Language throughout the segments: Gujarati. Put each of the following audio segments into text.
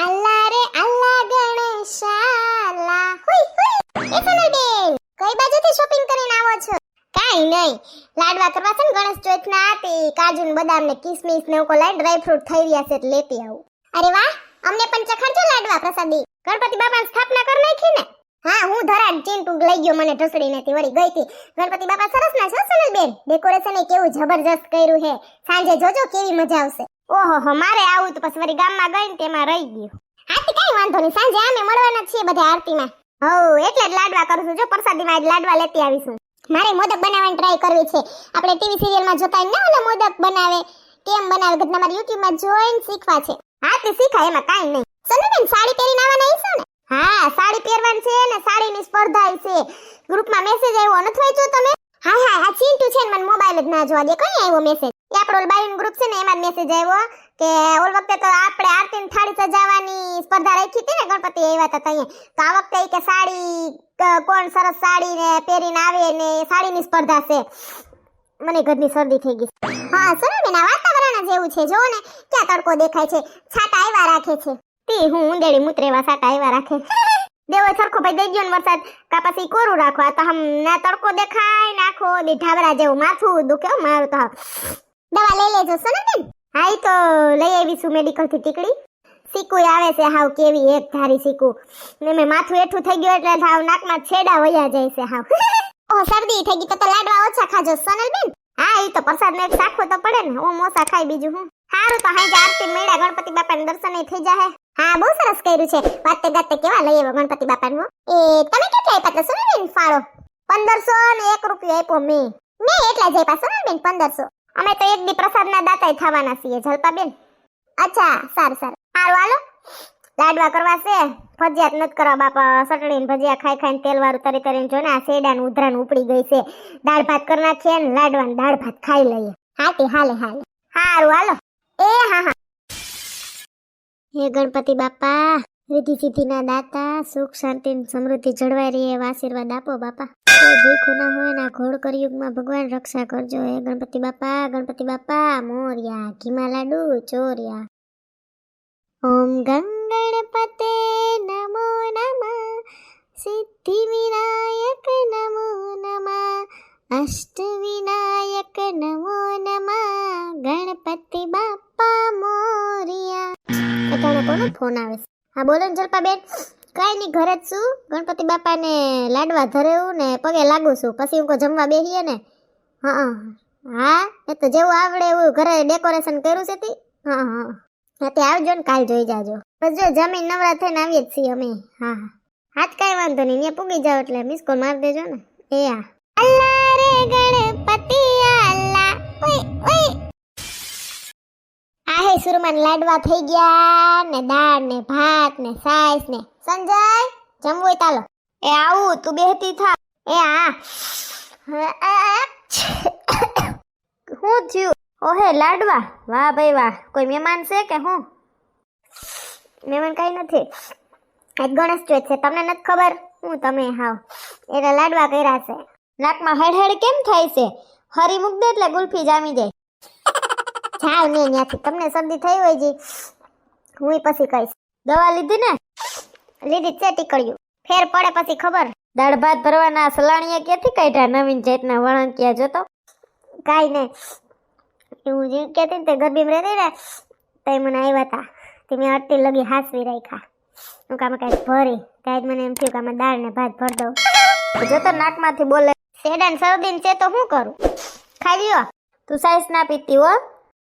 અલ્લા રે અલ્લા ગણેશાલા હુઈ હુઈ એ સોનલબેન કઈ બાજુથી શોપિંગ કરીને આવો છો કાઈ નહીં લાડવા કરવા છે ને ગણેશ ચોથના તે કાજુ ને બદામ ને કિસમિસ ને એવું લાઈ ડ્રાય ફ્રૂટ થઈ રહ્યા છે એટલે લેતી આવું અરે વાહ અમને પણ ચખાડજો લાડવા પ્રસાદી ગણપતિ બાપા સ્થાપના કરી નાખી ને હા હું ધરાડ ચિંટુ લઈ ગયો મને ઢસડી નથી વળી ગઈ હતી ગણપતિ બાપા સરસ ના છો સોનલબેન ડેકોરેશન કેવું જબરજસ્ત કર્યું છે સાંજે જોજો કેવી મજા આવશે ઓહો મારે આવું તો પછી વળી ગામમાં ગઈ ને તેમાં રહી ગયું. હા, તે કઈ વાંધો નહીં, સાંજે અમે મળવાના છીએ બધા આરતીમાં. હો એટલે જ લાડવા કરું છું. જો પ્રસાદીમાં આજ લાડવા લેતી આવીશું મારે મોદક બનાવવાની ટ્રાય કરવી છે. આપણે ટીવી સિરિયલમાં જોતા ને ઓલા મોદક બનાવે, કેમ બનાવે બધા મારી યુટ્યુબમાં જોઈને શીખવા છે. હા, તે શીખાય એમાં કાંઈ નહીં. સનુબેન સાડી પહેરીને આવવાના હશો ને? હા, સાડી પહેરવાની છે ને સાડીની સ્પર્ધા છે. ગ્રુપમાં મેસેજ આવ્યો નથી વાંચ્યો તમે? હા હા આ ચિંટુ છે ને મને મોબાઈલ જ ના જોવા દે. કઈ આવ્યો મેસેજ આપણો બાયુન ગ્રુપ છે ને, એમાં મેસેજ આવ્યો કે ઓલ વખતે તો આપણે આરતી થાળી સજાવવાની સ્પર્ધા રાખી હતી ને, ગણપતિ આવ્યા હતા ત્યાં. તો આ વખતે કે સાડી કોણ સરસ સાડી ને પહેરીને આવે ને સાડીની સ્પર્ધા છે. મને ઘરની શરદી થઈ ગઈ હા સર બેન? વાતાવરણ જેવું છે. જો ને, ક્યાં તડકો દેખાય છે. છાટા આવ્યા રાખે છે. તે હું ઉંદેડી મુતરેવા છાટા આવ્યા રાખે. દેવો સરખો ભાઈ દઈ ગયો ને વરસાદ. કા પછી કોરું રાખો? આ તો હમ ના તડકો દેખાય નાખો દી ઢાબરા જેવું માથું દુખે મારું તો. દવા લઈ લેજો, સને બેન. હા એ તો લઈ આવીશું મેડિકલથી ટીકડી. સીકુ આવે છે હાવ કેવી એક ધારી સીકુ ને મેં માથું એઠું થઈ ગયું એટલે હાવ નાકમાં છેડા વયા જાય છે હાવ. ઓ શરદી થઈ ગઈ તો લાડવા ઓછા ખાજો સોનલબેન હા એ તો પ્રસાદ ને શાખો તો પડે ને હું મોસા ખાઈ બીજું હું. હારું તો હાંજે આરતી મેળા ગણપતિ બાપાને દર્શન થઈ જાહે. હા, બહુ સરસ કર્યું છે. વાતે ગાતે કેવા લઈ આવ્યો ગણપતિ બાપાનું એ, તમે કેટલા આપ્યા હતા સોનલબેન ફાળો? પંદરસો ને એક રૂપિયો આપ્યો મેં. મેં એટલા જ આપ્યા સોનલબેન પંદરસો. અમે તો એક દી પ્રસાદના દાતાય થવાના છીએ, જલપાબેન. અચ્છા, સારું સારું. સારું હાલો. લાડવા કરવા છે. ફજિયાત નથી કરવા, બાપા. સટડીને ભજીયા ખાઈ ખાઈને તેલ વાળું તરી તરીને જોને આ શેડાનું ને ઉપડી ગઈ છે. દાળ ભાત કરી નાખીએ ને લાડવા ને દાળ ભાત ખાઈ લઈએ. હાટી, હાલે હાલે. સારું હાલો. એ, હા હા. હે, ગણપતિ બાપા. રીતિ સિદ્ધિના દાતા, સુખ, શાંતિ સમૃદ્ધિ જળવાઈ રહી એવા આશીર્વાદ આપો બાપા. ભૂખું ના હોય ના ઘોડ કળિયુગમાં ભગવાન રક્ષા કરજો. હે ગણપતિ બાપા ગણપતિ બાપા, મોર્યા ઘીમા લાડુ ચોર્યા. ઓમ ગંગણપતે નમો નમ. સિદ્ધિ વિનાયક નમો નમ. અષ્ટ વિનાયક નમો નમ. ગણપતિ બાપા, મોરિયા. કોનો ફોન આવે છે? હા, બોલો ને જલપાબેન. કાંઈ નહીં, ઘરે જ છું. ગણપતિ બાપાને લાડવા ધરેવું ને પગે લાગુ છું. પછી હું કોઈ જમવા બેસીએ ને. હા હા. એ તો જેવું આવડે એવું ઘરે ડેકોરેશન કર્યું છે તી. હા હા. હા આવજો ને, કાલ જોઈ જાજો. બસ જો, જમીન નવરા થઈને આવીએ જ છીએ અમે. હા હા. હાથ કાંઈ વાંધો નહીં, ત્યાં પૂગી જાવ એટલે મિસ કોલ મારી દેજો ને. એ હા અલ્લા રે ગણપતિ, અલ્લા. ઓય ઓય. આ હે સુરમાન લાડવા થઈ ગયા ને દાળ ને ભાત ને સાઈસ ને. સંજય જમવું ચાલો તાલો. એ આવું તું બેહતી થા. એ હા હું થયું? ઓહે લાડવા. વાહ ભાઈ વાહ. કોઈ મહેમાન છે કે હું? મહેમાન કઈ નથી. એક ગણેશ ચોથ છે. તમને નથી ખબર? હું તમે હાવ. એટલે લાડવા કર્યા છે. નાકમાં હળહળ કેમ થાય છે? હરી મૂક દે એટલે ગુલ્ફી જામી જાય. જાવ ને ત્યાંથી તમને શરદી થઈ હોય જી હું પછી કહીશ. દવા લીધી ને? લીધી છે ટીકળ્યું ફેર પડે પછી ખબર. દાળ ભાત ભરવાના સલાણીએ ક્યાંથી કાઢ્યા? નવીન જાતના વળંકિયા જોતો. કાંઈ નહીં. હું જે કહેતી તે ગરબી રહેતી ને તે મને આવ્યા હતા તે મેં અટતી લગી હાસવી રાખ્યા. હું કામ કાંઈક ભરી. જ મને એમ થયું કે આમાં દાળ ને ભાત ભર દઉં. જોતો નાકમાંથી બોલે શેડા ને શરદી છે તો શું કરું? ખાઈ લ્યો. તું સાઈસ ના પીતી હો.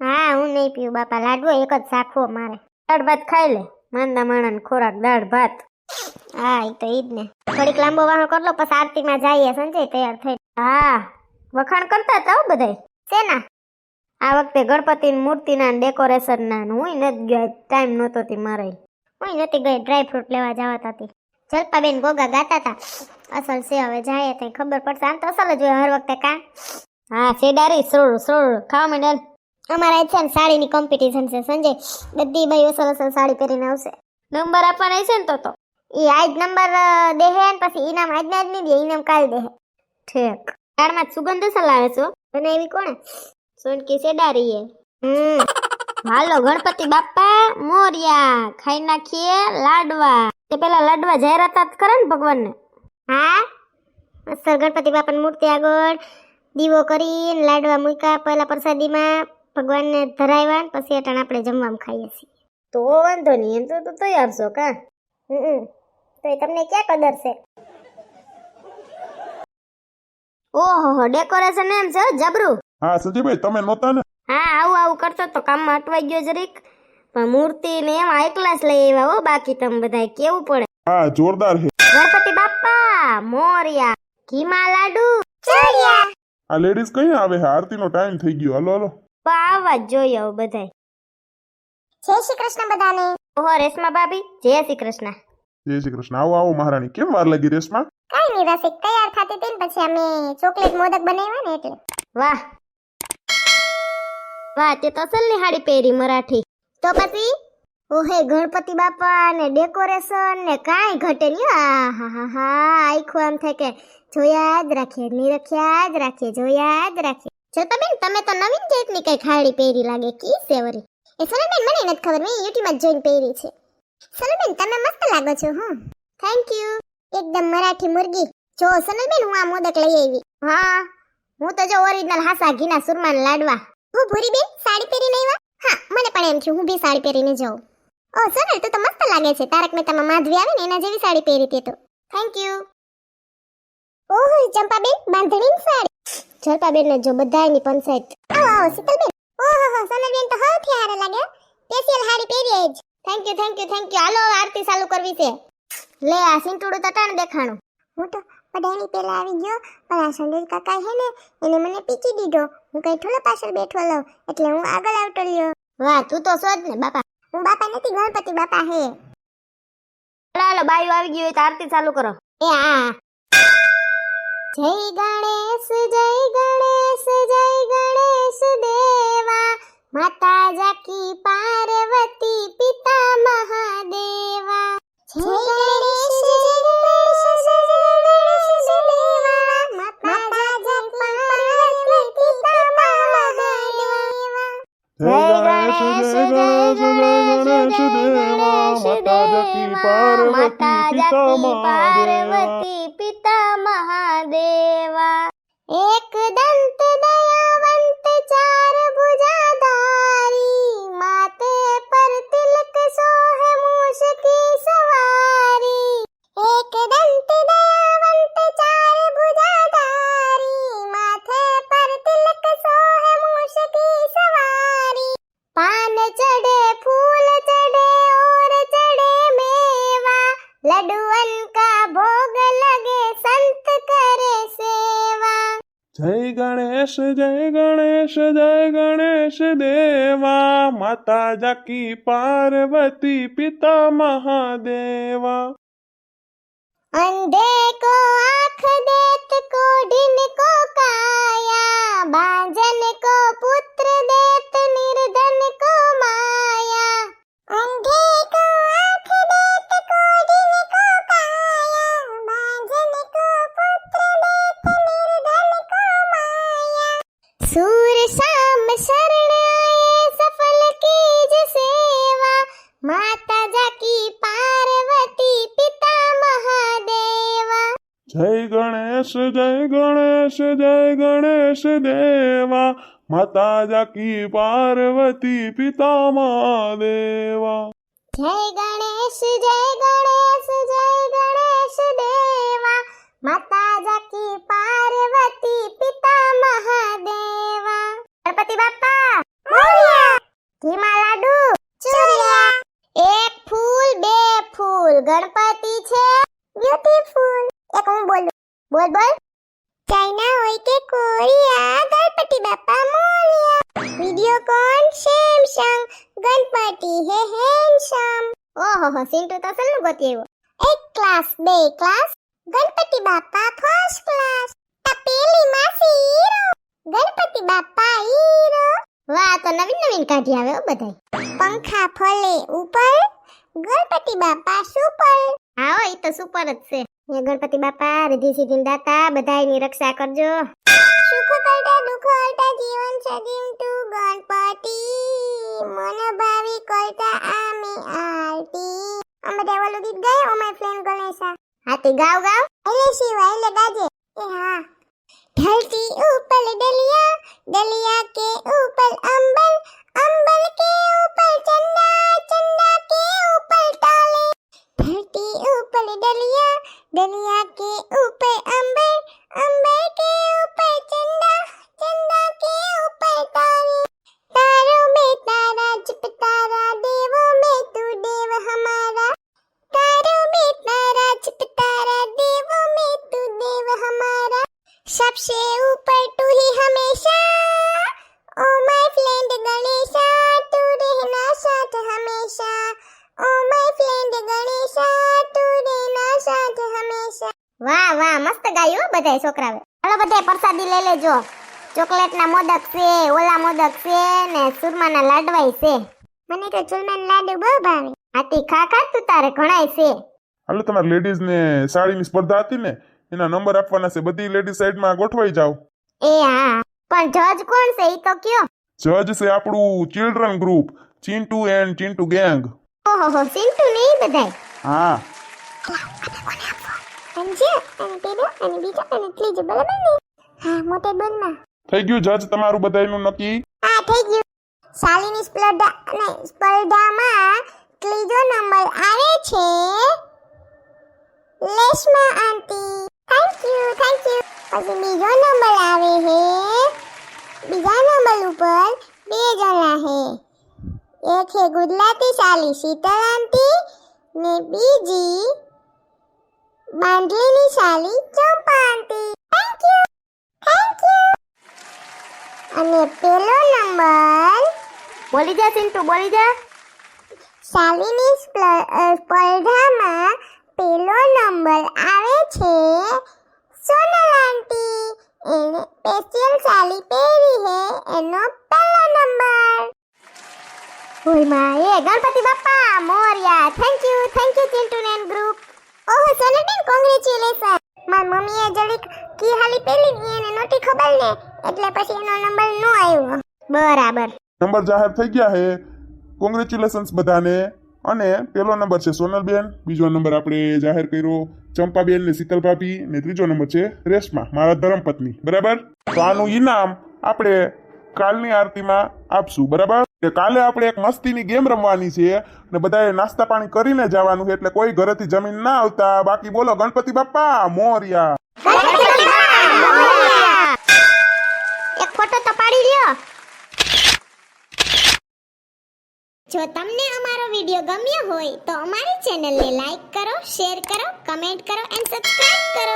હા, હું નહીં પીવું, બાપા. લાડવો એક જ સાખવો મારે. દાળ ભાત ખાઈ લે. માંદા માણસ ખોરાક, દાળ ભાત. હા એ તો ઈ ને. થોડીક લાંબો વાહો કરલો પછી આરતીમાં જઈએ. સંજય તૈયાર થઈ હા. વખાણ કરતા હતા બધા શેના? આ વખતે ગણપતિની મૂર્તિના ડેકોરેશનના હું નથી ગયા. ટાઈમ નહોતો તે મારે. હું નથી ગઈ. ડ્રાય ફ્રૂટ લેવા જવા હતી જલપાબેન ગોગા ગાતા હતા અસલ છે, હવે જાય તઈ ખબર પડશે. આમ તો અસલ જ હોય હર વખતે કા. હા, શેડારી સરોડ સરોડ ખાવા માંડેલ અમારા છે ને સાડીની કોમ્પિટિશન છે સંજય. બધી ભાઈઓ અસલ સાડી પહેરીને આવશે. નંબર આપવાના છે ને તો તો? એ આજ નંબર દેહે ને પછી ઇનામ આજના ને આજ નહીં દે ઇનામ કાલ દેહે. ઠેક. દાળમાં સુગંધ સલાવે આવે અને એવી કોણે? સોનકી સેડારીએ હમ. હાલો ગણપતિ બાપા મોર્યા. ખાઈ નાખીએ લાડવા. તે પેલા લાડવા જાહેરાત કરે ને ભગવાનને? હા? સર ગણપતિ બાપાની મૂર્તિ આગળ દીવો કરીને લાડવા મૂક્યા પહેલા પ્રસાદીમાં ભગવાનને ધરાવ્યા ને પછી અટાણ આપણે જમવામાં ખાઈએ છીએ. તો વાંધો નહીં એમ તો તું તૈયાર છો કા? હમ તો એ તમને ક્યાં કદર છે? ઓહો ડેકોરેશન એમ છે હો, જબરું? હા સુજીભાઈ તમે નહોતા ને? હા આવું આવું કરતો તો કામમાં અટવાઈ ગયો જરીક. પણ મૂર્તિ ને એમ હાઈ ક્લાસ લઈ આવ્યા હો બાકી તમે બધા કેવું પડે? હા જોરદાર છે. ગણપતિ બાપા મોરિયા ઘીમા લાડુ. ચોરિયા આ લેડીઝ કઈ આવે આરતી નો ટાઈમ થઈ ગયો. Hello hello. તો આવા જ જોઈએ હવે બધાય. જય શ્રી કૃષ્ણ બધાને. ઓહો રેશમા ભાભી જય શ્રી કૃષ્ણ. જય શ્રી કૃષ્ણ. આવો આવો મહારાણી કેમ વાર લાગી રેશમા? કાઈ નહીં રસિક તૈયાર થતી હતી ને પછી અમે ચોકલેટ મોદક બનાવ્યા ને એટલે. વાહ. વાહ તે તો અસલની હાડી પહેરી મરાઠી. તો પછી? ઓહે ગણપતિ બાપા ને ડેકોરેશન ને કાંઈ ઘટે નહીં. આ હા હા હા આખું આમ થાય કે જોયા જ રાખીએ નિરખ્યા જ રાખીએ જોયા જ રાખીએ. જો તો બેન, તમે તો નવીન જાતની કઈ ખાડી પહેરી લાગે, કી સેવરી? એ સનલબેન મને નથી ખબર, મેં યુટ્યુબમાં જોઈને પહેરી છે. સનલબેન તમે મસ્ત લાગો છો, હું. થેન્ક યુ એકદમ મરાઠી મુરગી. જો સનલબેન હું આ મોદક લઈ આવી. હા. હું તો જો ઓરિજિનલ હાસા ઘીના સુરમાન લાડવા. હું ભૂરી બેન, સાડી પહેરીને આવ્યા હા, મને પણ એમ છે હું બી સાડી પહેરીને જાઉં. ઓ સનલ તું તો મસ્ત લાગે છે. તારક મહેતામાં માધવી આવે ને, એના જેવી સાડી પહેરી તે તો. થેન્ક યુ ઓહ ચંપાબેન બાંધણીની સાડી. જલપાબેન ને જો બધાયની પંચાયત આવો આવો શીતલબેન. ઓહો હો સનલબેન તો હૌથી હારા લાગે. સ્પેશિયલ હાડી પહેરી જ. Thank you thank you thank you હાલો આરતી ચાલુ કરવી છે. લે આ સિંટુડું તો દેખાણું. હું તો બધાની પહેલા આવી ગયો પણ આ સંદેશ કાકા હે ને એને મને પીચી દીધો. હું કઈ ઠોલો પાછળ બેઠો લઉં એટલે હું આગળ આવતો લ્યો વાહ તું તો શોધ ને બાપા. હું બાપા નથી ગણપતિ બાપા હે. હાલો બાયું આવી ગયું હોય તો આરતી ચાલુ કરો. એ આ. જય ગણેશ જય ગણેશ જય ગણેશ દેવા. માતા જાકી પાર્વતી પિતા મહાદેવા. જય ગણેશ જય ગણેશ જય ગણેશ દેવા. માતા જાકી પાર્વતી પિતા મહાદેવા. જય ગણેશ જય ગણેશ દેવા. માતા જાકી પાર્વતી પિતા પાર્વતી પિતા મહાદેવા ગણેશ, જય ગણેશ જય ગણેશ દેવા. માતા જાકી પાર્વતી પિતા મહાદેવા. અંધે કો આંખ દેત કો ઢીન કો કાયા બાંજે सूर शाम शरण आए सफल की सेवा माता जाकी पार्वती पिता महादेवा। जय गणेश जय गणेश जय गणेश देवा। माता जाकी पार्वती पिता महादेवा। जय गणेश जय મોરયા કોણ સેમસંગ ગણપતિ હે હેન્ડસમ ઓહો સિન્ટુ તો સલ્લું ગોતી આવ્યો. એક ક્લાસ બે ક્લાસ ગણપતિ બાપા ફર્સ્ટ ક્લાસ તપેલી માસી હીરો. ગણપતિ બાપા હીરો. વાહ, તો નવીન નવીન કાઢી આવે બધાય. પંખા ફોલે ઉપર. ગણપતિ બાપા સુપર હા ઈ તો સુપર જ છે. હે ગણપતિ બાપા રિધિ સિદ્ધિ દાતા બધાયની રક્ષા કરજો. સુખ કરતા દુખ હરતા જીવન સજીવ તું ગણપતિ. મનોભાવી કરતા આમે આરતી. અમે બધા ગીત ગાય ઓ માય ફ્રેન્ડ ગણેશા. હા તે ગાવ ગાવ. એટલે શિવા એટલે ગાજે. એ હા. ધરતી ઉપર ડલિયા ડલિયા કે ઉપર અંબલ અંબલ કે ઉપલ ચંદા ચંદા dan yakin બધાય છોકરાવે. હાલો બધાય પ્રસાદી લઈ લેજો. ચોકલેટના મોદક છે ઓલા મોદક છે ને સુરમાના લાડવાય છે. મને તો સુરમાના લાડુ બહુ ભાવે. આતી ખા ખા તું તારે ઘણાય છે. હાલો તમારે લેડીઝ ને સાડીની સ્પર્ધા હતી ને એના નંબર આપવાના છે. બધી લેડીઝ સાઈડમાં ગોઠવાઈ જાઓ. એ હા પણ જજ કોણ છે ઈ તો કયો? જજ છે આપણું children group Chintu and Chintu gang ઓહો ચિન્ટુ નહીં બધાય. હા. અંજુ અને પેલો અને બીજો અને ત્રીજો બરાબર ને? હા મોટે બોલમાં થઈ ગયું જજ તમારું બધાયનું નક્કી? હા થઈ ગયું. શાલિની સ્પર્ધા અને સ્પર્ધામાં ત્રીજો નંબર આવે છે લેશમા aunty. Thank you thank you પછી બીજો નંબર આવે છે બીજા નંબર ઉપર બે જણા છે એક છે ગુજરાતી શાલી શીતલ આંટી ને બીજી બાંધલીની શાલી Champa thank you thank you અને પેલો નંબર. બોલી જા સિન્ટુ બોલી જા. શાલીની સ્પ્લ- સ્પર્ધામાં પેલો નંબર આવે છે સોનલ આંટી. એને સ્પેશિયલ સાડી પહેરી હે એનો પહેલો નંબર. હોયમાં એ Ganpati Bappa Morya. Thank you thank you ચિંટુનેન group ઓહો સોનલબેન કોંગ્રેચ્યુલેશન માર મમ્મીએ જરીક કી હાલી પેલી ની એને નોટી ખબર ને, એટલે પછી એનો નંબર નો આવ્યો. બરાબર. નંબર જાહેર થઈ ગયા છે કોંગ્રેચ્યુલેશન્સ બધાને. અને પેલો નંબર છે સોનલબેન બીજો નંબર આપણે જાહેર કર્યો ચંપાબેન ને શીતલ ભાભી ને ત્રીજો નંબર છે રેશમા, મારા ધર્મપત્ની. બરાબર? તો આનું ઈનામ આપણે કાલની આરતીમાં આપશું. બરાબર? કે કાલે આપણે એક મસ્તીની ગેમ રમવાની છે ને બધાએ નાસ્તા પાણી કરીને જવાનું એટલે કોઈ ઘરેથી જમીન ના આવતા. બાકી બોલો, ગણપતિ બાપા મોરિયા. જો તમને અમારો વિડિયો ગમ્યો હોય તો અમારી ચેનલને લાઈક કરો, શેર કરો, કમેન્ટ કરો એન્ડ સબસ્ક્રાઇબ કરો.